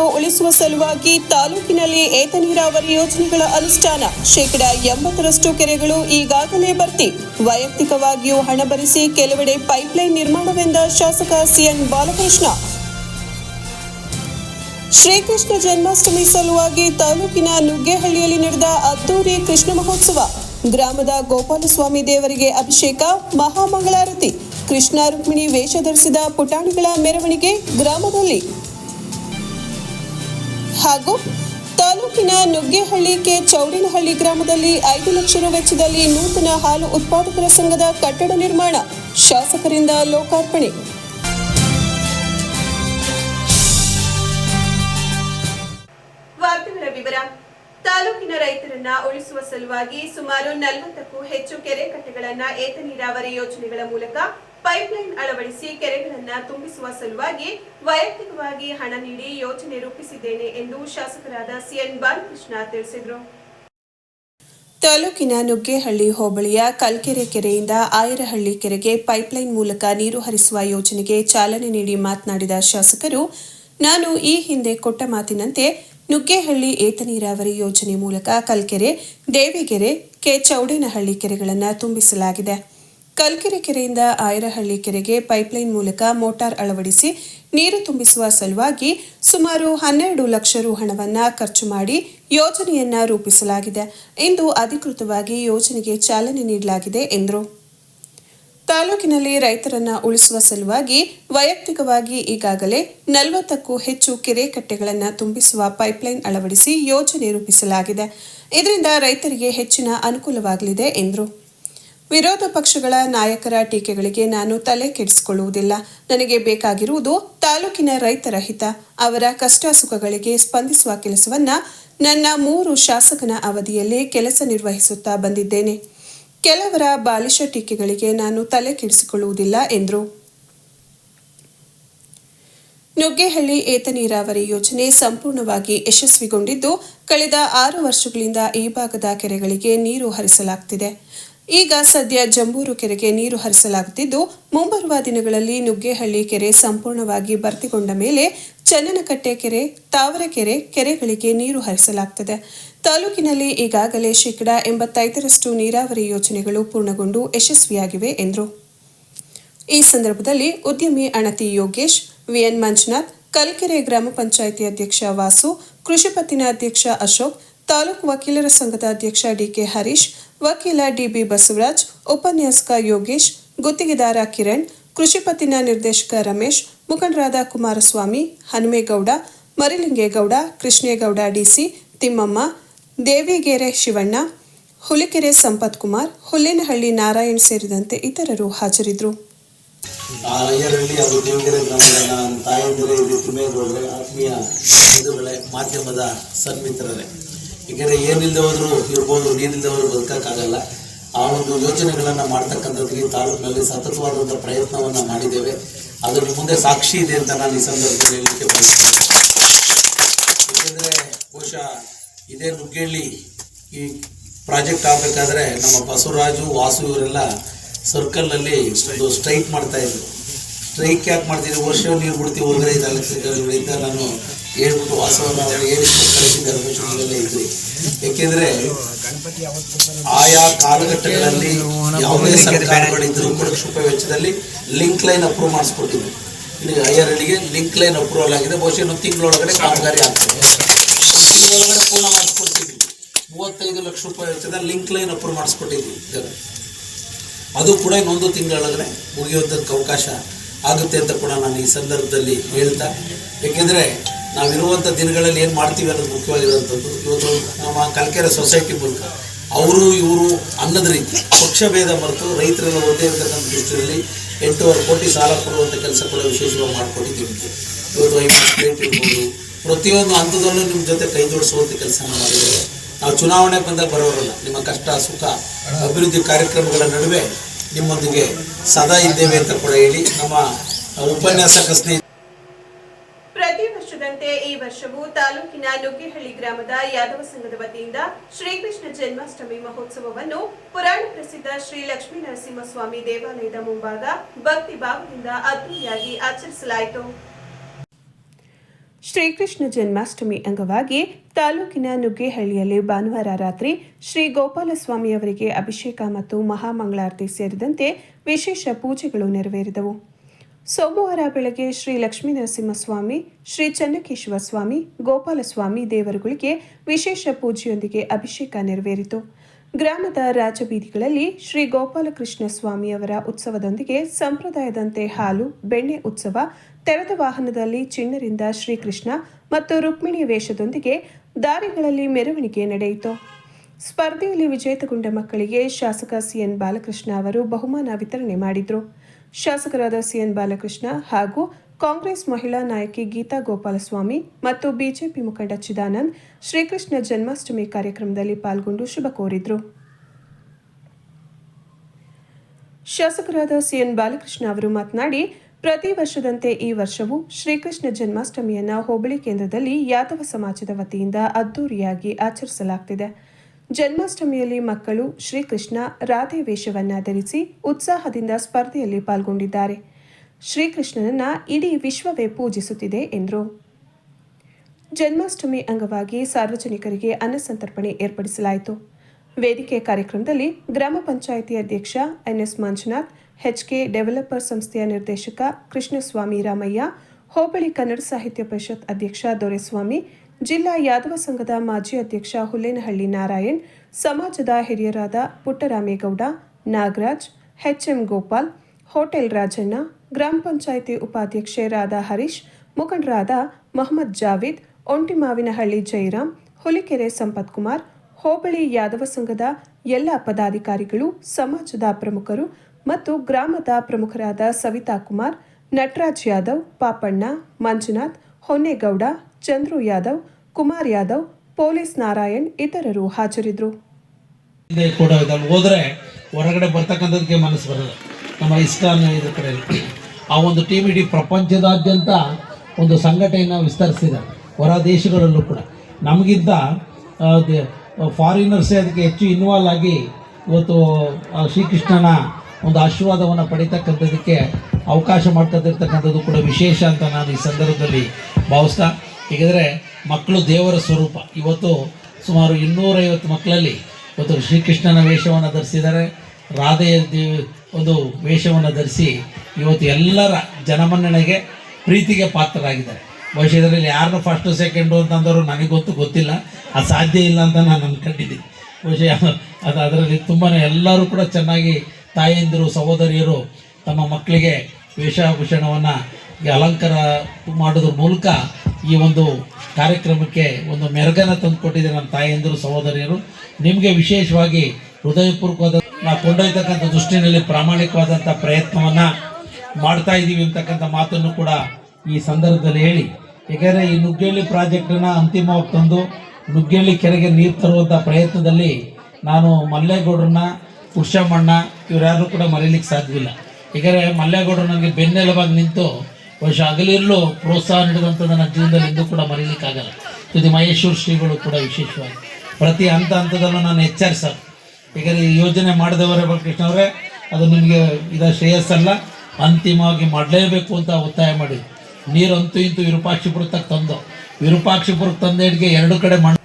ರೈತರನ್ನು ಉಳಿಸುವ ಸಲುವಾಗಿ ತಾಲೂಕಿನಲ್ಲಿ ಏತ ನೀರಾವರಿ ಯೋಜನೆಗಳ ಅನುಷ್ಠಾನ. ಶೇಕಡ ಎಂಬತ್ತರಷ್ಟು ಕೆರೆಗಳು ಈಗಾಗಲೇ ಭರ್ತಿ. ವೈಯಕ್ತಿಕವಾಗಿಯೂ ಹಣ ಭರಿಸಿ ಕೆಲವೆಡೆ ಪೈಪ್ಲೈನ್ ನಿರ್ಮಾಣವೆಂದ ಶಾಸಕ ಸಿಎನ್ ಬಾಲಕೃಷ್ಣ. ಶ್ರೀಕೃಷ್ಣ ಜನ್ಮಾಷ್ಟಮಿ ಸಲುವಾಗಿ ತಾಲೂಕಿನ ನುಗ್ಗೇಹಳ್ಳಿಯಲ್ಲಿ ನಡೆದ ಅದ್ದೂರಿ ಕೃಷ್ಣ ಮಹೋತ್ಸವ. ಗ್ರಾಮದ ಗೋಪಾಲಸ್ವಾಮಿ ದೇವರಿಗೆ ಅಭಿಷೇಕ, ಮಹಾಮಂಗಳಾರತಿ. ಕೃಷ್ಣ ರುಕ್ಮಿಣಿ ವೇಷ ಧರಿಸಿದ ಪುಟಾಣಿಗಳ ಮೆರವಣಿಗೆ ಗ್ರಾಮದಲ್ಲಿ. ಹಾಗೂ ತಾಲೂಕಿನ ನುಗ್ಗೇಹಳ್ಳಿ ಕೆ ಚೌಡಿನಹಳ್ಳಿ ಗ್ರಾಮದಲ್ಲಿ ಐದು ಲಕ್ಷ ರು ವೆಚ್ಚದಲ್ಲಿ ನೂತನ ಹಾಲು ಉತ್ಪಾದಕರ ಸಂಘದ ಕಟ್ಟಡ ನಿರ್ಮಾಣ ಶಾಸಕರಿಂದ ಲೋಕಾರ್ಪಣೆ. ವಿವರ, ತಾಲೂಕಿನ ರೈತರನ್ನ ಉಳಿಸುವ ಸಲುವಾಗಿ ಸುಮಾರು ನಲವತ್ತಕ್ಕೂ ಹೆಚ್ಚು ಕೆರೆ ಕಟ್ಟೆಗಳನ್ನ ಏತ ನೀರಾವರಿ ಯೋಜನೆಗಳ ಮೂಲಕ ಪೈಪ್ಲೈನ್ ಅಳವಡಿಸಿ ಕೆರೆಗಳನ್ನು ತುಂಬಿಸುವ ಸಲುವಾಗಿ ವೈಯಕ್ತಿಕವಾಗಿ ಹಣ ನೀಡಿ ಯೋಜನೆ ರೂಪಿಸಿದ್ದೇನೆ ಎಂದು ಶಾಸಕರಾದ ಸಿಎನ್ ಬಾಲಕೃಷ್ಣ ತಿಳಿಸಿದರು. ತಾಲೂಕಿನ ನುಗ್ಗೇಹಳ್ಳಿ ಹೋಬಳಿಯ ಕಲ್ಕೆರೆ ಕೆರೆಯಿಂದ ಆಯರಹಳ್ಳಿ ಕೆರೆಗೆ ಪೈಪ್ಲೈನ್ ಮೂಲಕ ನೀರು ಹರಿಸುವ ಯೋಜನೆಗೆ ಚಾಲನೆ ನೀಡಿ ಮಾತನಾಡಿದ ಶಾಸಕರು, ನಾನು ಈ ಹಿಂದೆ ಕೊಟ್ಟ ಮಾತಿನಂತೆ ನುಗ್ಗೇಹಳ್ಳಿ ಏತ ನೀರಾವರಿ ಯೋಜನೆ ಮೂಲಕ ಕಲ್ಕೆರೆ, ದೇವಿಗೆರೆ, ಕೆ ಚೌಡೇನಹಳ್ಳಿ ಕೆರೆಗಳನ್ನು ತುಂಬಿಸಲಾಗಿದೆ. ಕಲ್ಕೆರೆ ಕೆರೆಯಿಂದ ಆಯರಹಳ್ಳಿ ಕೆರೆಗೆ ಪೈಪ್ಲೈನ್ ಮೂಲಕ ಮೋಟಾರ್ ಅಳವಡಿಸಿ ನೀರು ತುಂಬಿಸುವ ಸಲುವಾಗಿ ಸುಮಾರು ಹನ್ನೆರಡು ಲಕ್ಷ ರು ಹಣವನ್ನು ಖರ್ಚು ಮಾಡಿ ಯೋಜನೆಯನ್ನ ರೂಪಿಸಲಾಗಿದೆ ಎಂದು ಅಧಿಕೃತವಾಗಿ ಯೋಜನೆಗೆ ಚಾಲನೆ ನೀಡಲಾಗಿದೆ ಎಂದರು. ತಾಲೂಕಿನಲ್ಲಿ ರೈತರನ್ನ ಉಳಿಸುವ ಸಲುವಾಗಿ ವೈಯಕ್ತಿಕವಾಗಿ ಈಗಾಗಲೇ ನಲವತ್ತಕ್ಕೂ ಹೆಚ್ಚು ಕೆರೆ ಕಟ್ಟೆಗಳನ್ನು ತುಂಬಿಸುವ ಪೈಪ್ಲೈನ್ ಅಳವಡಿಸಿ ಯೋಜನೆ ರೂಪಿಸಲಾಗಿದೆ. ಇದರಿಂದ ರೈತರಿಗೆ ಹೆಚ್ಚಿನ ಅನುಕೂಲವಾಗಲಿದೆ ಎಂದರು. ವಿರೋಧ ಪಕ್ಷಗಳ ನಾಯಕರ ಟೀಕೆಗಳಿಗೆ ನಾನು ತಲೆ ಕೆಡಿಸಿಕೊಳ್ಳುವುದಿಲ್ಲ. ನನಗೆ ಬೇಕಾಗಿರುವುದು ತಾಲೂಕಿನ ರೈತರ ಹಿತ, ಅವರ ಕಷ್ಟ ಸುಖಗಳಿಗೆ ಸ್ಪಂದಿಸುವ ಕೆಲಸವನ್ನ ನನ್ನ ಮೂರು ಶಾಸಕನ ಅವಧಿಯಲ್ಲಿ ಕೆಲಸ ನಿರ್ವಹಿಸುತ್ತಾ ಬಂದಿದ್ದೇನೆ. ಕೆಲವರ ಬಾಲಿಶ ಟೀಕೆಗಳಿಗೆ ನಾನು ತಲೆ ಕೆಡಿಸಿಕೊಳ್ಳುವುದಿಲ್ಲ ಎಂದರು. ನುಗ್ಗೆಹಳ್ಳಿ ಏತ ನೀರಾವರಿ ಯೋಜನೆ ಸಂಪೂರ್ಣವಾಗಿ ಯಶಸ್ವಿಗೊಂಡಿದ್ದು, ಕಳೆದ ಆರು ವರ್ಷಗಳಿಂದ ಈ ಭಾಗದ ಕೆರೆಗಳಿಗೆ ನೀರು ಹರಿಸಲಾಗುತ್ತಿದೆ ಈಗ ಸದ್ಯ ಜಂಬೂರು ಕೆರೆಗೆ ನೀರು ಹರಿಸಲಾಗುತ್ತಿದ್ದು, ಮುಂಬರುವ ದಿನಗಳಲ್ಲಿ ನುಗ್ಗೇಹಳ್ಳಿ ಕೆರೆ ಸಂಪೂರ್ಣವಾಗಿ ಭರ್ತಿಗೊಂಡ ಮೇಲೆ ಚನ್ನನಕಟ್ಟೆ ಕೆರೆ ತಾವರೆಕೆರೆ ಕೆರೆಗಳಿಗೆ ನೀರು ಹರಿಸಲಾಗುತ್ತದೆ ತಾಲೂಕಿನಲ್ಲಿ ಈಗಾಗಲೇ ಶೇಕಡಾ ಎಂಬತ್ತೈದರಷ್ಟು ನೀರಾವರಿ ಯೋಜನೆಗಳು ಪೂರ್ಣಗೊಂಡು ಯಶಸ್ವಿಯಾಗಿವೆ ಎಂದರು. ಈ ಸಂದರ್ಭದಲ್ಲಿ ಉದ್ಯಮಿ ಅಣತಿ ಯೋಗೇಶ್, ವಿಎನ್ ಮಂಜುನಾಥ್, ಕಲ್ಕೆರೆ ಗ್ರಾಮ ಪಂಚಾಯಿತಿ ಅಧ್ಯಕ್ಷ ವಾಸು, ಕೃಷಿ ಪತ್ತಿನ ಅಧ್ಯಕ್ಷ ಅಶೋಕ್, ತಾಲೂಕು ವಕೀಲರ ಸಂಘದ ಅಧ್ಯಕ್ಷ ಡಿಕೆ ಹರೀಶ್ ವಕೀಲ ಡಿಬಿ ಬಸವರಾಜ್, ಉಪನ್ಯಾಸಕ ಯೋಗೇಶ್, ಗುತ್ತಿಗೆದಾರ ಕಿರಣ್ ಕೃಷಿ ಪತ್ತಿನ ನಿರ್ದೇಶಕ ರಮೇಶ್ ಮುಖಂಡರಾದ ಕುಮಾರಸ್ವಾಮಿ ಹನುಮೇಗೌಡ, ಮರಿಲಿಂಗೇಗೌಡ, ಕೃಷ್ಣೇಗೌಡ ಡಿಸಿ ತಿಮ್ಮಮ್ಮ, ದೇವಿಗೆರೆ ಶಿವಣ್ಣ, ಹುಲಿಕೆರೆ ಸಂಪತ್ ಕುಮಾರ್ ಹುಲ್ಲೇನಹಳ್ಳಿ ನಾರಾಯಣ್ ಸೇರಿದಂತೆ ಇತರರು ಹಾಜರಿದ್ದರು. ಆ ಗ್ರಾಮದ ಆತ್ಮೀಯ ಮಾಧ್ಯಮದ ಸನ್ಮಿತ್ರರೇ. ಯಾಕೆಂದರೆ ಏನಿಲ್ಲದೆ ಹೋದ್ರು ಇರ್ಬೋದು ನೀರಿಲ್ಲದೆ ಹೋದ್ರು ಬದುಕೋಕ್ಕಾಗಲ್ಲ. ಆ ಒಂದು ಯೋಚನೆಗಳನ್ನು ಮಾಡ್ತಕ್ಕಂಥದ್ದಿಗೆ ತಾಲೂಕಿನಲ್ಲಿ ಸತತವಾದಂಥ ಪ್ರಯತ್ನವನ್ನು ಮಾಡಿದ್ದೇವೆ. ಅದರ ಮುಂದೆ ಸಾಕ್ಷಿ ಇದೆ ಅಂತ ನಾನು ಈ ಸಂದರ್ಭದಲ್ಲಿ ಹೇಳಲಿಕ್ಕೆ ಬಯಸ್ತೇನೆ. ಯಾಕೆಂದರೆ ಬಹುಶಃ ಇದೇ ನುಗ್ಗೇಳಿ ಈ ಪ್ರಾಜೆಕ್ಟ್ ಆಗಬೇಕಾದ್ರೆ ನಮ್ಮ ಬಸವರಾಜು, ವಾಸು ಇವರೆಲ್ಲ ಸರ್ಕಲ್ನಲ್ಲಿ ಸ್ಟ್ರೈಕ್ ಮಾಡ್ತಾ ಇದ್ರು. ಸ್ಟ್ರೈಕ್ ಯಾಕೆ ಮಾಡ್ತಿದ್ರು? ವರ್ಷ ನೀರು ಬಿಡ್ತೀವಿ ಹೊರಗಡೆ ಇದೆ ನಾನು ಹೇಳ್ಬಿಟ್ಟು ವಾಸವನ್ನ ಕಳಿಸಿದ್ದೆ ರಮೇಶ್ ನೀವೆಲ್ಲ ಇದ್ರಿ ಯಾಕೆಂದ್ರೆ ಆಯಾ ಕಾಲಘಟ್ಟಗಳಲ್ಲಿ ಯಾವುದೇ ಸರ್ಕಾರಗಳಿದ್ರೂ ಕೂಡ ಕ್ಷುಪ ವೆಚ್ಚದಲ್ಲಿ ಲಿಂಕ್ ಲೈನ್ ಅಪ್ರೂವ್ ಮಾಡಿಸ್ಕೊಟ್ಟಿದ್ವಿ ಇಲ್ಲಿ ಹಳ್ಳಿಗೆ ಲಿಂಕ್ ಲೈನ್ ಅಪ್ರೂವಲ್ ಆಗಿದೆ, ಬಹುಶಃ ಇನ್ನೊಂದು ತಿಂಗಳೊಳಗಡೆ ಕಾಮಗಾರಿ ಆಗ್ತದೆ. ತಿಂಗಳೊಳಗಡೆ ಪೂರ್ಣ ಮಾಡಿಸ್ಕೊಡ್ತೀವಿ. ಮೂವತ್ತೈದು ಲಕ್ಷ ರೂಪಾಯಿ ವೆಚ್ಚದ ಲಿಂಕ್ ಲೈನ್ ಅಪ್ರೂವ್ ಮಾಡಿಸ್ಕೊಟ್ಟಿದ್ವಿ ಅದು ಕೂಡ ಇನ್ನೊಂದು ತಿಂಗಳೊಳಗಡೆ ಮುಗಿಯೋದಕ್ಕೆ ಅವಕಾಶ ಆಗುತ್ತೆ ಅಂತ ಕೂಡ ನಾನು ಈ ಸಂದರ್ಭದಲ್ಲಿ ಹೇಳ್ತಾ. ಏಕೆಂದರೆ ನಾವಿರುವಂಥ ದಿನಗಳಲ್ಲಿ ಏನು ಮಾಡ್ತೀವಿ ಅನ್ನೋದು ಮುಖ್ಯವಾಗಿರುವಂಥದ್ದು ಇವತ್ತು ನಮ್ಮ ಕಲ್ಕೆರೆ ಸೊಸೈಟಿ ಮೂಲಕ ಅವರು ಇವರು ಅನ್ನದ ರೀತಿ ಪಕ್ಷ ಭೇದ ಮರೆತು ರೈತರೆಲ್ಲ ಒಂದೇ ಇರತಕ್ಕಂಥ ದೃಷ್ಟಿಯಲ್ಲಿ ಎಂಟೂವರೆ ಕೋಟಿ ಸಾಲ ಕೊಡುವಂಥ ಕೆಲಸ ಕೂಡ ವಿಶೇಷವಾಗಿ ಮಾಡಿಕೊಟ್ಟಿದ್ದೀವಿ ಇವತ್ತು ಐವತ್ತು ಇರ್ಬೋದು. ಪ್ರತಿಯೊಂದು ಹಂತದಲ್ಲೂ ನಿಮ್ಮ ಜೊತೆ ಕೈ ಜೋಡಿಸುವಂಥ ಕೆಲಸ ಮಾಡಿದ್ದೇವೆ. ನಾವು ಚುನಾವಣೆ ಬಂದಾಗ ಬರೋರಲ್ಲ, ನಿಮ್ಮ ಕಷ್ಟ, ಸುಖ, ಅಭಿವೃದ್ಧಿ ಕಾರ್ಯಕ್ರಮಗಳ ನಡುವೆ ನಿಮ್ಮೊಂದಿಗೆ ಸದಾ ಇದ್ದೇವೆ ಅಂತ ಕೂಡ ಹೇಳಿ ನಮ್ಮ ಉಪನ್ಯಾಸಕ ಸ್ನೇಹಿತ ಪ್ರತಿ ವರ್ಷದಂತೆ ಈ ವರ್ಷವೂ ತಾಲೂಕಿನ ನುಗ್ಗೇಹಳ್ಳಿ ಗ್ರಾಮದ ಯಾದವ ಸಂಘದ ವತಿಯಿಂದ ಶ್ರೀಕೃಷ್ಣ ಜನ್ಮಾಷ್ಟಮಿ ಮಹೋತ್ಸವವನ್ನು ಪುರಾಣ ಪ್ರಸಿದ್ಧ ಶ್ರೀ ಲಕ್ಷ್ಮೀ ನರಸಿಂಹಸ್ವಾಮಿ ದೇವಾಲಯದ ಮುಂಭಾಗ ಭಕ್ತಿ ಭಾವದಿಂದ ಅದ್ದೂರಿಯಾಗಿ ಆಚರಿಸಲಾಯಿತು. ಶ್ರೀಕೃಷ್ಣ ಜನ್ಮಾಷ್ಟಮಿ ಅಂಗವಾಗಿ ತಾಲೂಕಿನ ನುಗ್ಗೇಹಳ್ಳಿಯಲ್ಲಿ ಭಾನುವಾರ ರಾತ್ರಿ ಶ್ರೀ ಗೋಪಾಲಸ್ವಾಮಿ ಅವರಿಗೆ ಅಭಿಷೇಕ ಮತ್ತು ಮಹಾಮಂಗಳಾರತಿ ಸೇರಿದಂತೆ ವಿಶೇಷ ಪೂಜೆಗಳು ನೆರವೇರಿದವು. ಸೋಮವಾರ ಬೆಳಗ್ಗೆ ಶ್ರೀ ಲಕ್ಷ್ಮೀ ನರಸಿಂಹಸ್ವಾಮಿ, ಶ್ರೀ ಚನ್ನಕೇಶವ ಸ್ವಾಮಿ, ಗೋಪಾಲಸ್ವಾಮಿ ದೇವರುಗಳಿಗೆ ವಿಶೇಷ ಪೂಜೆಯೊಂದಿಗೆ ಅಭಿಷೇಕ ನೆರವೇರಿತು. ಗ್ರಾಮದ ರಾಜಬೀದಿಗಳಲ್ಲಿ ಶ್ರೀ ಗೋಪಾಲಕೃಷ್ಣ ಸ್ವಾಮಿಯವರ ಉತ್ಸವದೊಂದಿಗೆ ಸಂಪ್ರದಾಯದಂತೆ ಹಾಲು, ಬೆಣ್ಣೆ ಉತ್ಸವ, ತೆರೆದ ವಾಹನದಲ್ಲಿ ಚಿನ್ನರಿಂದ ಶ್ರೀಕೃಷ್ಣ ಮತ್ತು ರುಕ್ಮಿಣಿ ವೇಷದೊಂದಿಗೆ ದಾರಿಗಳಲ್ಲಿ ಮೆರವಣಿಗೆ ನಡೆಯಿತು. ಸ್ಪರ್ಧೆಯಲ್ಲಿ ವಿಜೇತಗೊಂಡ ಮಕ್ಕಳಿಗೆ ಶಾಸಕ ಸಿಎನ್ ಬಾಲಕೃಷ್ಣ ಅವರು ಬಹುಮಾನ ವಿತರಣೆ ಮಾಡಿದರು. ಶಾಸಕರಾದ ಸಿಎನ್ ಬಾಲಕೃಷ್ಣ ಹಾಗೂ ಕಾಂಗ್ರೆಸ್ ಮಹಿಳಾ ನಾಯಕಿ ಗೀತಾ ಗೋಪಾಲಸ್ವಾಮಿ ಮತ್ತು ಬಿಜೆಪಿ ಮುಖಂಡ ಚಿದಾನಂದ್ ಶ್ರೀಕೃಷ್ಣ ಜನ್ಮಾಷ್ಟಮಿ ಕಾರ್ಯಕ್ರಮದಲ್ಲಿ ಪಾಲ್ಗೊಂಡು ಶುಭ ಕೋರಿದ್ರು. ಶಾಸಕರಾದ ಸಿಎನ್ ಬಾಲಕೃಷ್ಣ ಅವರು ಮಾತನಾಡಿ, ಪ್ರತಿ ವರ್ಷದಂತೆ ಈ ವರ್ಷವೂ ಶ್ರೀಕೃಷ್ಣ ಜನ್ಮಾಷ್ಟಮಿಯನ್ನು ಹೋಬಳಿ ಕೇಂದ್ರದಲ್ಲಿ ಯಾದವ ಸಮಾಜದ ವತಿಯಿಂದ ಅದ್ದೂರಿಯಾಗಿ ಆಚರಿಸಲಾಗ್ತಿದೆ. ಜನ್ಮಾಷ್ಟಮಿಯಲ್ಲಿ ಮಕ್ಕಳು ಶ್ರೀಕೃಷ್ಣ ರಾಧೆ ವೇಷವನ್ನ ಧರಿಸಿ ಉತ್ಸಾಹದಿಂದ ಸ್ಪರ್ಧೆಯಲ್ಲಿ ಪಾಲ್ಗೊಂಡಿದ್ದಾರೆ. ಶ್ರೀಕೃಷ್ಣನನ್ನ ಇಡೀ ವಿಶ್ವವೇ ಪೂಜಿಸುತ್ತಿದೆ ಎಂದರು. ಜನ್ಮಾಷ್ಟಮಿ ಅಂಗವಾಗಿ ಸಾರ್ವಜನಿಕರಿಗೆ ಅನ್ನಸಂತರ್ಪಣೆ ಏರ್ಪಡಿಸಲಾಯಿತು. ವೇದಿಕೆ ಕಾರ್ಯಕ್ರಮದಲ್ಲಿ ಗ್ರಾಮ ಪಂಚಾಯಿತಿ ಅಧ್ಯಕ್ಷ ಎನ್ಎಸ್ ಮಂಜುನಾಥ್ ಹೆಚ್ಕೆ ಡೆವಲಪರ್ ಸಂಸ್ಥೆಯ ನಿರ್ದೇಶಕ ಕೃಷ್ಣಸ್ವಾಮಿ ರಾಮಯ್ಯ, ಹೋಬಳಿ ಕನ್ನಡ ಸಾಹಿತ್ಯ ಪರಿಷತ್ ಅಧ್ಯಕ್ಷ ದೊರೆಸ್ವಾಮಿ ಜಿಲ್ಲಾ ಯಾದವ ಸಂಘದ ಮಾಜಿ ಅಧ್ಯಕ್ಷ ಹುಲ್ಲೇನಹಳ್ಳಿ ನಾರಾಯಣ್, ಸಮಾಜದ ಹಿರಿಯರಾದ Puttaramegowda, Nagaraj, H M Gopal, hotel Rajanna, ಗ್ರಾಮ ಪಂಚಾಯಿತಿ ಉಪಾಧ್ಯಕ್ಷೆ ರಾಧಾ ಹರೀಶ್, ಮುಖಂಡರಾದ ಮೊಹಮ್ಮದ್ ಜಾವೇದ್, ಒಂಟಿಮಾವಿನಹಳ್ಳಿ ಜಯರಾಮ್ ಹುಲಿಕೆರೆ ಸಂಪತ್ ಕುಮಾರ್ ಹೋಬಳಿ ಯಾದವ ಸಂಘದ ಎಲ್ಲ ಪದಾಧಿಕಾರಿಗಳು, ಸಮಾಜದ ಪ್ರಮುಖರು ಮತ್ತು ಗ್ರಾಮದ ಪ್ರಮುಖರಾದ ಸವಿತಾ ಕುಮಾರ್, ನಟರಾಜ್ ಯಾದವ್, ಪಾಪಣ್ಣ, ಮಂಜುನಾಥ್, ಹೊನ್ನೇಗೌಡ ಚಂದ್ರು ಯಾದವ್, ಕುಮಾರ್ ಯಾದವ್, ಪೊಲೀಸ್ ನಾರಾಯಣ್ ಇತರರು ಹಾಜರಿದ್ರು. ಕೂಡ ಹೋದ್ರೆ ಹೊರಗಡೆ ಬರ್ತಕ್ಕಂಥದ್ದಕ್ಕೆ ಮನಸ್ಸು ಬರಲ್ಲ. ನಮ್ಮ ಇಸ್ಕಾನ್ ಇದ್ರ ಕಡೆ ಆ ಒಂದು ಟೀಮ್ ಇಡೀ ಪ್ರಪಂಚದಾದ್ಯಂತ ಒಂದು ಸಂಘಟನೆಯನ್ನು ವಿಸ್ತರಿಸಿದೆ ಹೊರ ದೇಶಗಳಲ್ಲೂ ಕೂಡ. ನಮಗಿಂತ ಫಾರಿನರ್ಸೇ ಅದಕ್ಕೆ ಹೆಚ್ಚು ಇನ್ವಾಲ್ವ್ ಆಗಿ ಇವತ್ತು ಶ್ರೀಕೃಷ್ಣನ ಒಂದು ಆಶೀರ್ವಾದವನ್ನು ಪಡಿತಕ್ಕಂಥದ್ದಕ್ಕೆ ಅವಕಾಶ ಮಾಡ್ಕೊತಿರ್ತಕ್ಕಂಥದ್ದು ಕೂಡ ವಿಶೇಷ ಅಂತ ನಾನು ಈ ಸಂದರ್ಭದಲ್ಲಿ ಭಾವಿಸ್ತಾ ಹೇಗಿದ್ರೆ ಮಕ್ಕಳು ದೇವರ ಸ್ವರೂಪ. ಇವತ್ತು ಸುಮಾರು ಇನ್ನೂರೈವತ್ತು ಮಕ್ಕಳಲ್ಲಿ ಇವತ್ತು ಶ್ರೀಕೃಷ್ಣನ ವೇಷವನ್ನು ಧರಿಸಿದ್ದಾರೆ. ರಾಧೆಯ ದೇವಿ ಒಂದು ವೇಷವನ್ನು ಧರಿಸಿ ಇವತ್ತು ಎಲ್ಲರ ಜನಮನ್ನಣೆಗೆ ಪ್ರೀತಿಗೆ ಪಾತ್ರರಾಗಿದ್ದಾರೆ. ಬಹುಶಃ ಇದರಲ್ಲಿ ಯಾರನ್ನು ಫಸ್ಟು ಸೆಕೆಂಡು ಅಂತಂದವರು ನನಗೆ ಗೊತ್ತು ಗೊತ್ತಿಲ್ಲ. ಅದು ಸಾಧ್ಯ ಇಲ್ಲ ಅಂತ ನಾನು ಅಂದ್ಕೊಂಡಿದ್ದೀನಿ. ಬಹುಶಃ ಅದು, ಅದರಲ್ಲಿ ತುಂಬಾ ಎಲ್ಲರೂ ಕೂಡ ಚೆನ್ನಾಗಿ ತಾಯಂದಿರು, ಸಹೋದರಿಯರು ತಮ್ಮ ಮಕ್ಕಳಿಗೆ ವೇಷಭೂಷಣವನ್ನು ಅಲಂಕಾರ ಮಾಡೋದ್ರ ಮೂಲಕ ಈ ಒಂದು ಕಾರ್ಯಕ್ರಮಕ್ಕೆ ಒಂದು ಮೆರಗನ್ನು ತಂದುಕೊಟ್ಟಿದ್ದಾರೆ ನಮ್ಮ ತಾಯಂದಿರು, ಸಹೋದರಿಯರು. ನಿಮಗೆ ವಿಶೇಷವಾಗಿ ಹೃದಯಪೂರ್ವಕವಾದ ನಾವು ಕೊಂಡೊಯ್ತಕ್ಕಂಥ ದೃಷ್ಟಿನಲ್ಲಿ ಪ್ರಾಮಾಣಿಕವಾದಂಥ ಪ್ರಯತ್ನವನ್ನು ಮಾಡ್ತಾ ಇದ್ದೀವಿ ಅಂತಕ್ಕಂಥ ಮಾತನ್ನು ಕೂಡ ಈ ಸಂದರ್ಭದಲ್ಲಿ ಹೇಳಿ. ಏಕೆಂದರೆ ಈ ನುಗ್ಗೇಳಿ ಪ್ರಾಜೆಕ್ಟನ್ನು ಅಂತಿಮವಾಗಿ ತಂದು ನುಗ್ಗೇಳಿ ಕೆರೆಗೆ ನೀರು ತರುವಂಥ ಪ್ರಯತ್ನದಲ್ಲಿ ನಾನು ಮಲ್ಲೇಗೌಡ್ರನ್ನ ಪುರುಷಮ್ಮಣ್ಣ ಇವರ್ಯಾರೂ ಕೂಡ ಮರೀಲಿಕ್ಕೆ ಸಾಧ್ಯವಿಲ್ಲ. ಏಕೆಂದರೆ ಮಲ್ಲೇಗೌಡರು ನನಗೆ ಬೆನ್ನೆಲುಬಾಗಿ ನಿಂತು ಬಹುಶಃ ಹಗಲಿರಲು ಪ್ರೋತ್ಸಾಹ ನೀಡಿದಂಥ ನನ್ನ ಜೀವನದಲ್ಲಿ ಇಂದು ಕೂಡ ಮರೀಲಿಕ್ಕಾಗಲ್ಲ. ಜೊತೆ ಮಹೇಶ್ವರ ಶ್ರೀಗಳು ಕೂಡ ವಿಶೇಷವಾಗಿ. ಪ್ರತಿ ಹಂತ ಹಂತದಲ್ಲೂ ನಾನು ಎಚ್ಚರಿಸಲ್ಲ. ಯಾಕಂದರೆ ಈ ಯೋಜನೆ ಮಾಡಿದವರೇ ಬಾಲಕೃಷ್ಣ ಅವರೇ, ಅದು ನಿಮಗೆ ಇದ ಶ್ರೇಯಸ್ಸಲ್ಲ. ಅಂತಿಮವಾಗಿ ಮಾಡಲೇಬೇಕು ಅಂತ ಒತ್ತಾಯ ಮಾಡಿ ನೀರು ಅಂತೂ ಇಂತೂ ವಿರೂಪಾಕ್ಷಿಪುರಕ್ಕೆ ತಂದು, ವಿರೂಪಾಕ್ಷಿಪುರಕ್ಕೆ ತಂದೇಡ್ಗೆ ಎರಡು ಕಡೆ ಮಣ್ಣು.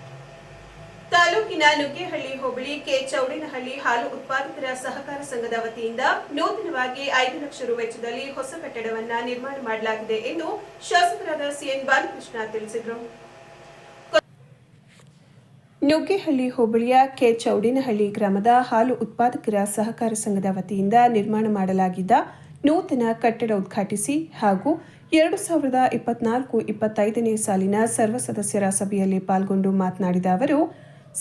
ತಾಲೂಕಿನ ನುಗ್ಗೇಹಳ್ಳಿ ಹೋಬಳಿ ಕೆ ಚೌಡಿನಹಳ್ಳಿ ಹಾಲು ಉತ್ಪಾದಕರ ಸಹಕಾರ ಸಂಘದ ವತಿಯಿಂದ ನೂತನವಾಗಿ ಐದು ಲಕ್ಷ ರು ವೆಚ್ಚದಲ್ಲಿ ಹೊಸ ಕಟ್ಟಡವನ್ನ ನಿರ್ಮಾಣ ಮಾಡಲಾಗಿದೆ ಎಂದು ಶಾಸಕರಾದ ಸಿಎನ್ ಬಾಲಕೃಷ್ಣ ತಿಳಿಸಿದರು. ನುಗ್ಗೇಹಳ್ಳಿ ಹೋಬಳಿಯ ಕೆ ಚೌಡಿನಹಳ್ಳಿ ಗ್ರಾಮದ ಹಾಲು ಉತ್ಪಾದಕರ ಸಹಕಾರ ಸಂಘದ ವತಿಯಿಂದ ನಿರ್ಮಾಣ ಮಾಡಲಾಗಿದ್ದ ನೂತನ ಕಟ್ಟಡ ಉದ್ಘಾಟಿಸಿ ಹಾಗೂ ಎರಡು ಸಾವಿರದ ಇಪ್ಪತ್ನಾಲ್ಕು ಇಪ್ಪತ್ತೈದನೇ ಸಾಲಿನ ಸರ್ವ ಸದಸ್ಯರ ಸಭೆಯಲ್ಲಿ ಪಾಲ್ಗೊಂಡು ಮಾತನಾಡಿದ ಅವರು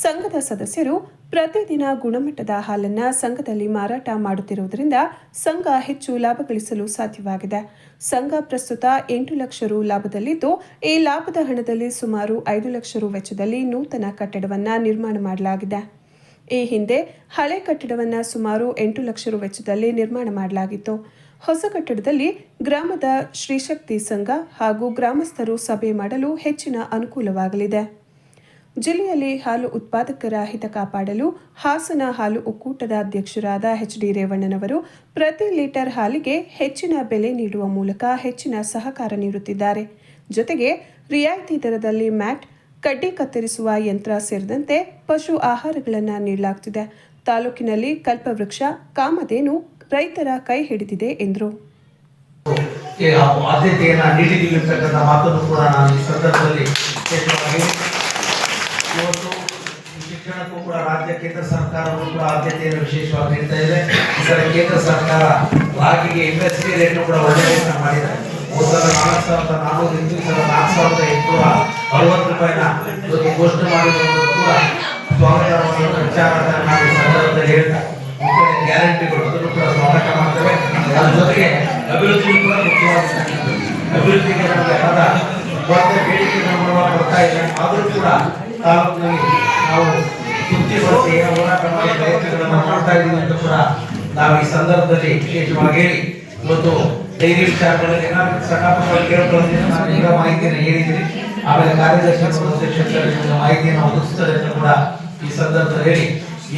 ಸಂಘದ ಸದಸ್ಯರು ಪ್ರತಿದಿನ ಗುಣಮಟ್ಟದ ಹಾಲನ್ನು ಸಂಘದಲ್ಲಿ ಮಾರಾಟ ಮಾಡುತ್ತಿರುವುದರಿಂದ ಸಂಘ ಹೆಚ್ಚು ಲಾಭ ಗಳಿಸಲು ಸಾಧ್ಯವಾಗಿದೆ. ಸಂಘ ಪ್ರಸ್ತುತ ಎಂಟು ಲಕ್ಷ ರು ಲಾಭದಲ್ಲಿದ್ದು, ಈ ಲಾಭದ ಹಣದಲ್ಲಿ ಸುಮಾರು ಐದು ಲಕ್ಷ ರು ವೆಚ್ಚದಲ್ಲಿ ನೂತನ ಕಟ್ಟಡವನ್ನು ನಿರ್ಮಾಣ ಮಾಡಲಾಗಿದೆ. ಈ ಹಿಂದೆ ಹಳೆ ಕಟ್ಟಡವನ್ನು ಸುಮಾರು ಎಂಟು ಲಕ್ಷ ರು ವೆಚ್ಚದಲ್ಲಿ ನಿರ್ಮಾಣ ಮಾಡಲಾಗಿತ್ತು. ಹೊಸ ಕಟ್ಟಡದಲ್ಲಿ ಗ್ರಾಮದ ಶ್ರೀಶಕ್ತಿ ಸಂಘ ಹಾಗೂ ಗ್ರಾಮಸ್ಥರು ಸಭೆ ಮಾಡಲು ಹೆಚ್ಚಿನ ಅನುಕೂಲವಾಗಲಿದೆ. ಜಿಲ್ಲೆಯಲ್ಲಿ ಹಾಲು ಉತ್ಪಾದಕರ ಹಿತ ಕಾಪಾಡಲು ಹಾಸನ ಹಾಲು ಒಕ್ಕೂಟದ ಅಧ್ಯಕ್ಷರಾದ ಎಚ್ ಡಿ ರೇವಣ್ಣನವರು ಪ್ರತಿ ಲೀಟರ್ ಹಾಲಿಗೆ ಹೆಚ್ಚಿನ ಬೆಲೆ ನೀಡುವ ಮೂಲಕ ಹೆಚ್ಚಿನ ಸಹಕಾರ ನೀಡುತ್ತಿದ್ದಾರೆ. ಜೊತೆಗೆ ರಿಯಾಯಿತಿ ದರದಲ್ಲಿ ಮ್ಯಾಟ್, ಕಡ್ಡಿ ಕತ್ತರಿಸುವ ಯಂತ್ರ ಸೇರಿದಂತೆ ಪಶು ಆಹಾರಗಳನ್ನು ನೀಡಲಾಗುತ್ತಿದೆ ತಾಲೂಕಿನಲ್ಲಿ ಕಲ್ಪವೃಕ್ಷ, ಕಾಮಧೇನು ರೈತರ ಕೈ ಹಿಡಿದಿದೆ ಎಂದರು. ಆದ್ಯತೆಯನ್ನು ನೀಡಿದ್ದೀವಿ ಅಂತಕ್ಕಂಥ ಮಾತನ್ನು ಕೂಡ ನಾನು ಈ ಸಂದರ್ಭದಲ್ಲಿ ಇವತ್ತು ಶಿಕ್ಷಣಕ್ಕೂ ಕೂಡ ರಾಜ್ಯ ಕೇಂದ್ರ ಸರ್ಕಾರವು ಕೂಡ ಆದ್ಯತೆಯನ್ನು ವಿಶೇಷವಾಗಿ ನೀಡ್ತಾ ಇದೆ. ಸಲ ಕೇಂದ್ರ ಸರ್ಕಾರ ರಾಗಿಗೆ ಎಂ ಎಸ್ ಪಿ ರೇಟ್ ಕೂಡ ಒಳ್ಳೆಯ ರೇಟ್ನ ಮಾಡಿದೆ ಮೊದಲ ನಾಲ್ಕು ಸಾವಿರದ ನಾನ್ನೂರು ಇಂದು ಸಲ ನಾಲ್ಕು ಸಾವಿರದ ಎಂಟುನೂರ ಅರವತ್ತು ರೂಪಾಯಿನ ಇವತ್ತು ಘೋಷಣೆ ಮಾಡಿರುವುದು ಕೂಡ ಸ್ವಾಗತವಾದ ವಿಚಾರ ಅಂತ ನಾನು ಸಂದರ್ಭದಲ್ಲಿ ಹೇಳ್ತಾ ಗ್ಯಾರಂಟಿಗಳು ಅದನ್ನು ಕೂಡ ಸ್ವಾಗತ ಮಾಡ್ತೇವೆ. ಅದ್ರ ಜೊತೆಗೆ ಅಭಿವೃದ್ಧಿ ಕೂಡ ಮುಖ್ಯವಾಗಿ ಅಭಿವೃದ್ಧಿಗೆ ನಮಗೆ ಬೇಡಿಕೆ ಬರ್ತಾ ಇದೆ. ಆದರೂ ಕೂಡ ತಾಲೂಕಿನಲ್ಲಿ ನಾವು ತೃಪ್ತಿಪಡಿಸಿ ಹೋರಾಟ ಮಾಡಿ ಪ್ರಯತ್ನಗಳನ್ನು ಮಾಡ್ತಾ ಇದ್ದೀವಿ ಅಂತ ಕೂಡ ನಾವು ಈ ಸಂದರ್ಭದಲ್ಲಿ ವಿಶೇಷವಾಗಿ ಹೇಳಿ. ಇವತ್ತು ಡೈರಿ ವಿಚಾರಗಳಲ್ಲಿ ಪುಟ್ಟ ಕೇಳ್ಕೊಳ್ಳೋದ್ರಿಂದ ನಾನು ಈಗ ಮಾಹಿತಿಯನ್ನು ಹೇಳಿದ್ದೀನಿ ಆಮೇಲೆ ಕಾರ್ಯದರ್ಶಿ ನಿಮಗೆ ಮಾಹಿತಿಯನ್ನು ಒದಗಿಸ್ತದೆ ಅಂತ ಕೂಡ ಈ ಸಂದರ್ಭದಲ್ಲಿ ಹೇಳಿ.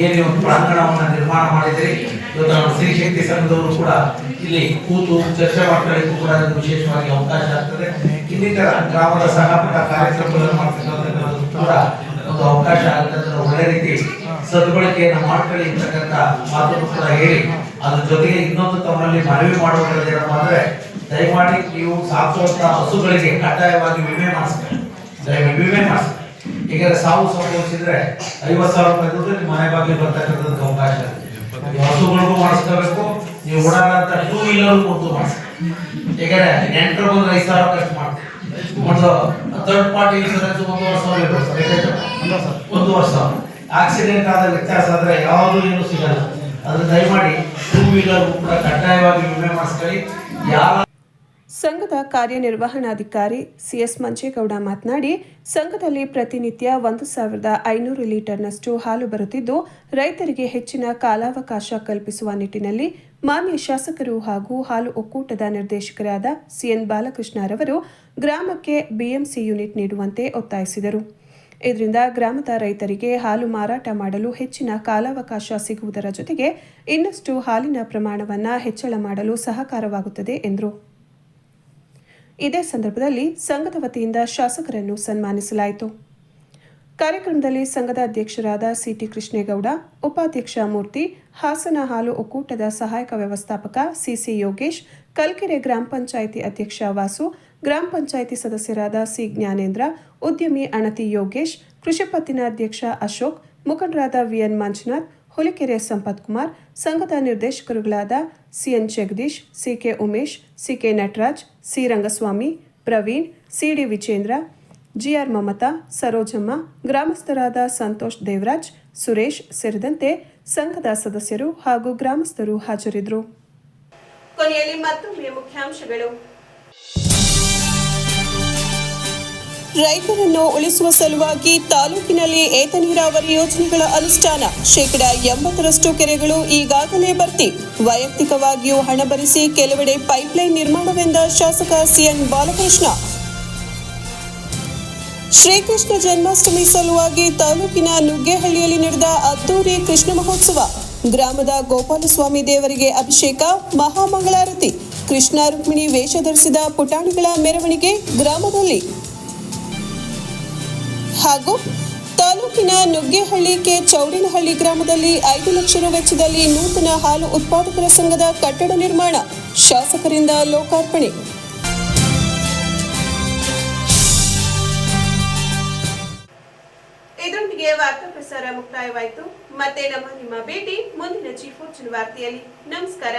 ಏನು ಒಂದು ಪ್ರಾಂಗಣವನ್ನು ನಿರ್ಮಾಣ ಮಾಡಿದ್ರಿ. ಇವತ್ತು ನಮ್ಮ ಸ್ತ್ರೀ ಶಕ್ತಿ ಸಂಘದವರು ಕೂಡ ಇಲ್ಲಿ ಕೂತು ಚರ್ಚೆ ಮಾಡ್ಕೊಳ್ಳಿಕ್ಕೂ ಕೂಡ ವಿಶೇಷವಾಗಿ ಅವಕಾಶ ಆಗ್ತದೆ. ಇನ್ನಿತರ ಗ್ರಾಮದ ಪುಟ್ಟ ಕಾರ್ಯಕ್ರಮಗಳನ್ನು ಮಾಡ್ತಕ್ಕಂಥದ್ದು ಕೂಡ ಒಂದು ಅವಕಾಶ ಆಗುತ್ತೆ ಅದನ್ನ ಒಳ್ಳೆ ರೀತಿ ಸದ್ಬಳಕೆಯನ್ನು ಮಾಡ್ಕೊಳ್ಳಿ ಅಂತಕ್ಕಂಥ ಮಾತನ್ನು ಕೂಡ ಹೇಳಿ, ಅದ್ರ ಜೊತೆಗೆ ಇನ್ನೊಂದು ತಮ್ಮಲ್ಲಿ ಮನವಿ ಮಾಡುವುದರಲ್ಲಿ ಏನಪ್ಪ ಅಂದ್ರೆ, ದಯಮಾಡಿ ನೀವು ಸಾಕುವಂತ ಹಸುಗಳಿಗೆ ಕಡ್ಡಾಯವಾಗಿ ವಿಮೆ ಮಾಡಿಸ್ಬೇಕು ದಯಮಾಡಿ ವಿಮೆ ಮಾಡಿಸ್ಬೇಕು ಈಗ ಸಾವು ಸಂಭವಿಸಿದ್ರೆ ಐವತ್ತು ಸಾವಿರ ರೂಪಾಯಿ ನಿಮ್ಮ ಮನೆ ಬಾಗಿಲು ಬರ್ತಕ್ಕಂಥದ್ದು ಅವಕಾಶ ಹಸುಗಳಿಗೂ ಮಾಡಿಸ್ಕೋಬೇಕು ನೀವು ಓಡಾಡಂತ ಟೂ ವೀಲರ್ ಕೊಟ್ಟು ಮಾಡಿಸ್ಬೇಕು ಯಾಕಂದ್ರೆ ನೆಂಟರು ಬಂದ್ರೆ ಐದು ಸಾವಿರ ಖರ್ಚು ಮಾಡ್ತೀವಿ. ಒಂದು ಥರ್ಡ್ ಪಾರ್ಟಿ ಇನ್ಸೂರೆನ್ಸ್ ಒಂದು ವರ್ಷ? ಒಂದು ವರ್ಷ. ಆಕ್ಸಿಡೆಂಟ್ ಆದ ವ್ಯತ್ಯಾಸ ಆದರೆ ಯಾವುದು ಏನು ಸಿಗಲ್ಲ. ಅದ್ರ ದಯಮಾಡಿ ಟೂ ವೀಲರ್ ಕೂಡ ಕಡ್ಡಾಯವಾಗಿ ವಿಮೆ ಮಾಡಿಸ್ಕೊಳ್ಳಿ. ಯಾರ ಸಂಘದ ಕಾರ್ಯನಿರ್ವಹಣಾಧಿಕಾರಿ ಸಿಎಸ್ ಮಂಚೇಗೌಡ ಮಾತನಾಡಿ ಸಂಘದಲ್ಲಿ ಪ್ರತಿನಿತ್ಯ ಒಂದು ಸಾವಿರದ ಐನೂರು ಲೀಟರ್ನಷ್ಟು ಹಾಲು ಬರುತ್ತಿದ್ದು ರೈತರಿಗೆ ಹೆಚ್ಚಿನ ಕಾಲಾವಕಾಶ ಕಲ್ಪಿಸುವ ನಿಟ್ಟಿನಲ್ಲಿ ಮಾನ್ಯ ಶಾಸಕರು ಹಾಗೂ ಹಾಲು ಒಕ್ಕೂಟದ ನಿರ್ದೇಶಕರಾದ ಸಿಎನ್ ಬಾಲಕೃಷ್ಣರವರು ಗ್ರಾಮಕ್ಕೆ ಬಿಎಂಸಿ ಯೂನಿಟ್ ನೀಡುವಂತೆ ಒತ್ತಾಯಿಸಿದರು. ಇದರಿಂದ ಗ್ರಾಮದ ರೈತರಿಗೆ ಹಾಲು ಮಾರಾಟ ಮಾಡಲು ಹೆಚ್ಚಿನ ಕಾಲಾವಕಾಶ ಸಿಗುವುದರ ಜೊತೆಗೆ ಇನ್ನಷ್ಟು ಹಾಲಿನ ಪ್ರಮಾಣವನ್ನು ಹೆಚ್ಚಳ ಮಾಡಲು ಸಹಕಾರವಾಗುತ್ತದೆ ಎಂದರು. ಇದೇ ಸಂದರ್ಭದಲ್ಲಿ ಸಂಘದ ವತಿಯಿಂದ ಶಾಸಕರನ್ನು ಸನ್ಮಾನಿಸಲಾಯಿತು. ಕಾರ್ಯಕ್ರಮದಲ್ಲಿ ಸಂಘದ ಅಧ್ಯಕ್ಷರಾದ ಸಿಟಿ ಕೃಷ್ಣೇಗೌಡ, ಉಪಾಧ್ಯಕ್ಷ ಮೂರ್ತಿ, ಹಾಸನ ಹಾಲು ಒಕ್ಕೂಟದ ಸಹಾಯಕ ವ್ಯವಸ್ಥಾಪಕ ಸಿಸಿ ಯೋಗೇಶ್, ಕಲ್ಕೆರೆ ಗ್ರಾಮ ಪಂಚಾಯಿತಿ ಅಧ್ಯಕ್ಷ ವಾಸು, ಗ್ರಾಮ ಪಂಚಾಯಿತಿ ಸದಸ್ಯರಾದ ಸಿ ಜ್ಞಾನೇಂದ್ರ, ಉದ್ಯಮಿ ಅಣತಿ ಯೋಗೇಶ್, ಕೃಷಿ ಪತ್ತಿನ ಅಧ್ಯಕ್ಷ ಅಶೋಕ್, ಮುಖಂಡರಾದ ವಿಎನ್ ಮಂಜುನಾಥ್, ಹುಲಿಕೆರೆ ಸಂಪತ್ ಕುಮಾರ್, ಸಂಘದ ನಿರ್ದೇಶಕರುಗಳಾದ C N Jagadish C K Umesh C K Nataraj, C Rangaswamy, Praveen C D Vijendra G R Mamatha Sarojamma ಗ್ರಾಮಸ್ಥರಾದ Santosh Devaraj Suresh ಸೇರಿದಂತೆ ಸಂಘದ ಸದಸ್ಯರು ಹಾಗೂ ಗ್ರಾಮಸ್ಥರು ಹಾಜರಿದ್ದರು. ಕೊನೆಯಲ್ಲಿ ಮತ್ತೊಮ್ಮೆ ಮುಖ್ಯಾಂಶಗಳು. ರೈತರನ್ನು ಉಳಿಸುವ ಸಲುವಾಗಿ ತಾಲೂಕಿನಲ್ಲಿ ಏತ ನೀರಾವರಿ ಯೋಜನೆಗಳ ಅನುಷ್ಠಾನ. ಶೇಕಡ ಎಂಬತ್ತರಷ್ಟು ಕೆರೆಗಳು ಈಗಾಗಲೇ ಭರ್ತಿ. ವೈಯಕ್ತಿಕವಾಗಿಯೂ ಹಣ ಭರಿಸಿ ಕೆಲವೆಡೆ ಪೈಪ್ಲೈನ್ ನಿರ್ಮಾಣವೆಂದ ಶಾಸಕ ಸಿಎನ್ ಬಾಲಕೃಷ್ಣ. ಶ್ರೀಕೃಷ್ಣ ಜನ್ಮಾಷ್ಟಮಿ ಸಲುವಾಗಿ ತಾಲೂಕಿನ ನುಗ್ಗೆಹಳ್ಳಿಯಲ್ಲಿ ನಡೆದ ಅದ್ದೂರಿ ಕೃಷ್ಣ ಮಹೋತ್ಸವ. ಗ್ರಾಮದ ಗೋಪಾಲಸ್ವಾಮಿ ದೇವರಿಗೆ ಅಭಿಷೇಕ, ಮಹಾಮಂಗಳಾರತಿ, ಕೃಷ್ಣ ರುಕ್ಮಿಣಿ ವೇಷ ಧರಿಸಿದ ಪುಟಾಣಿಗಳ ಮೆರವಣಿಗೆ ಗ್ರಾಮದಲ್ಲಿ. ಹಾಗೂ ತಾಲೂಕಿನ ನುಗ್ಗೆಹಳ್ಳಿ ಕೆ ಚೌಡಿನಹಳ್ಳಿ ಗ್ರಾಮದಲ್ಲಿ ಐದು ಲಕ್ಷ ರು ವೆಚ್ಚದಲ್ಲಿ ನೂತನ ಹಾಲು ಉತ್ಪಾದಕರ ಸಂಘದ ಕಟ್ಟಡ ನಿರ್ಮಾಣ. ಶಾಸಕರಿಂದ ಲೋಕಾರ್ಪಣೆ. ಇದರೊಂದಿಗೆ ವಾರ್ತಾ ಪ್ರಸಾರ ಮುಕ್ತಾಯವಾಯಿತು. ಮತ್ತೆ ನಮ್ಮ ನಿಮ್ಮ ಭೇಟಿ ಮುಂದಿನ ಚೀಫ್ ವಾರ್ತೆಯಲ್ಲಿ ನಮಸ್ಕಾರ.